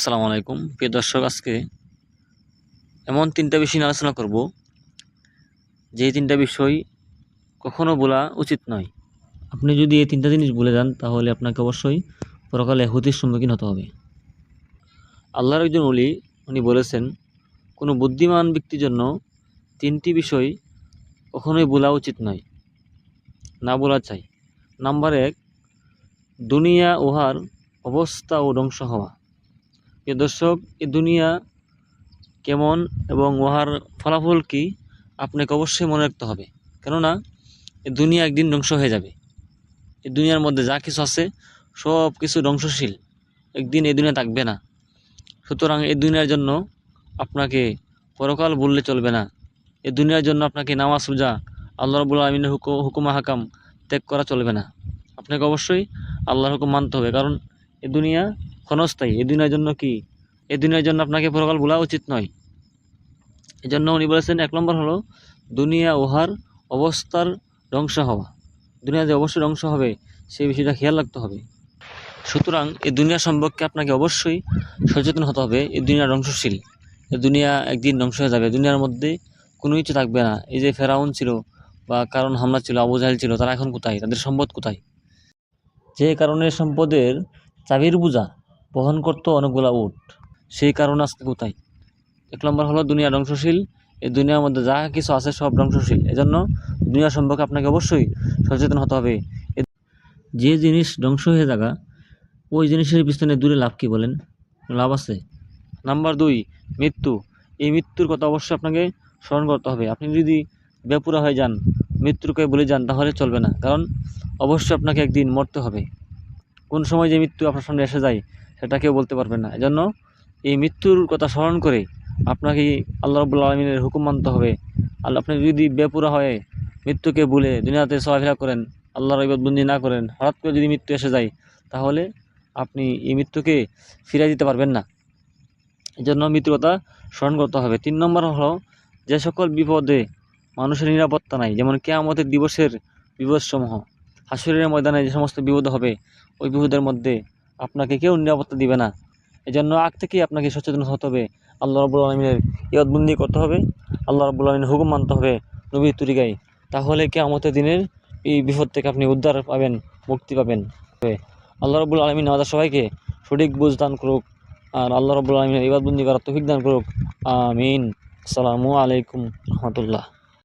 আসসালামু আলাইকুম। প্রিয় দর্শক, আজকে এমন তিনটা বিষয় নিয়ে আলোচনা করব। যে তিনটা বিষয় কখনো বলা উচিত নয়। আপনি যদি এই তিনটা জিনিস বলে যান তাহলে আপনাকে অবশ্যই পরকালে হুতির সম্মুখীন হতে হবে। আল্লাহর একজন অলি উনি বলেছেন, কোনো বুদ্ধিমান ব্যক্তির জন্য তিনটি বিষয় কখনোই বলা উচিত নয়। না বলা চাই। নাম্বার এক, দুনিয়া, উহার অবস্থা ও ধ্বংস হওয়া। প্রিয় দর্শক এ দুনিয়া কেমন এবং উহার ফলাফল কি আপনাকে অবশ্যই মনে রাখতে হবে। কেননা এ দুনিয়া একদিন ধ্বংস হয়ে যাবে। এ দুনিয়ার মধ্যে যা কিছু আছে, সব কিছু ধ্বংসশীল। একদিন এই দুনিয়া থাকবে না। সুতরাং এ দুনিয়ার জন্য আপনাকে পরকাল বললে চলবে না। এ দুনিয়ার জন্য আপনাকে নামাজ পূজা আল্লাহ রবুল্লা আলমিনের হুকুম হুকুমা হাকাম ত্যাগ করা চলবে না। আপনাকে অবশ্যই আল্লাহর হুকুম মানতে হবে। কারণ এ দুনিয়া ক্ষণস্থায়ী। এই দুনিয়ার জন্য কি? এই দুনিয়ার জন্য আপনাকে পরকাল বলা উচিত নয়। এই জন্য উনি বলেছেন, এক নম্বর হলো, দুনিয়া উহার অবস্থার ধ্বংস হওয়া। দুনিয়া যে অবশ্যই ধ্বংস হবে, সেই বিষয়টা খেয়াল রাখতে হবে। সুতরাং এই দুনিয়া সম্পর্কে আপনাকে অবশ্যই সচেতন হতে হবে। এই দুনিয়া ধ্বংসশীল। এই দুনিয়া একদিন ধ্বংস হয়ে যাবে। দুনিয়ার মধ্যে কোনো কিছু থাকবে না। এই যে ফেরাউন ছিল বা কারণ হামলা ছিল, আবু জাহেল ছিল, তারা এখন কোথায়? তাদের সম্পদ কোথায়? যে কারণে সম্পদের চাবির বোঝা বহন করতো অনেকগুলা উট। সেই কারণে আজকে কোথায়? এক নম্বর হলো দুনিয়া ধ্বংসশীল। এই দুনিয়ার মধ্যে যা কিছু আছে সব ধ্বংসশীল। এজন্য দুনিয়া সম্পর্কে আপনাকে অবশ্যই সচেতন হতে হবে। যে জিনিস ধ্বংস হয়ে থাকা ওই জিনিসের পিছনে দূরে লাভ কি বলেন? লাভ আছে। নাম্বার দুই, মৃত্যু। এই মৃত্যুর কথা অবশ্যই আপনাকে স্মরণ করতে হবে। আপনি যদি বেপুরা হয়ে যান মৃত্যুকে বলে যান, তাহলে চলবে না। কারণ অবশ্যই আপনাকে একদিন মরতে হবে। কোন সময় যে মৃত্যু আপনার সামনে এসে যায় সেটা কেউ বলতে পারবেন না। এজন্য এই মৃত্যুর কথা স্মরণ করে আপনাকে আল্লাহ রবুল্লা আলমিনের হুকুম মানতে হবে। আল্লাহ আপনি যদি বেপুরা হয়ে মৃত্যুকে ভুলে দুনিয়াতে চলাফেরা করেন, আল্লাহর ইবাদবন্দি না করেন, হঠাৎ করে যদি মৃত্যু এসে যায়, তাহলে আপনি এই মৃত্যুকে ফিরিয়ে দিতে পারবেন না। এই জন্য মৃত্যুর কথা স্মরণ করতে হবে। তিন নম্বর হলো, যে সকল বিপদে মানুষের নিরাপত্তা নাই, যেমন কেয়ামতের দিবসের বিপদসমূহ, হাসুরের ময়দানে যে সমস্ত বিপদ হবে, ওই বিপদের মধ্যে আপনাকে কেউ নিরাপত্তা দিবে না। এই জন্য আগ থেকেই আপনাকে সচেতন হতে হবে। আল্লাহ রবুল আলমিনের ইয়দবন্দি করতে হবে। আল্লাহ রবুল আলমিনের হুকুম মানতে হবে নবীর তরিকায়। তাহলে কেয়ামতের দিনের এই বিপদ থেকে আপনি উদ্ধার পাবেন, মুক্তি পাবেন। আল্লাহ রবুল আলমিন আমাদের সবাইকে সঠিক বুঝ দান করুক। আর আল্লাহ রবুল আলমিনের ইবাদবন্দি করার তৌফিক দান করুক। আমিন। আসসালামু আলাইকুম রহমতুল্লাহ।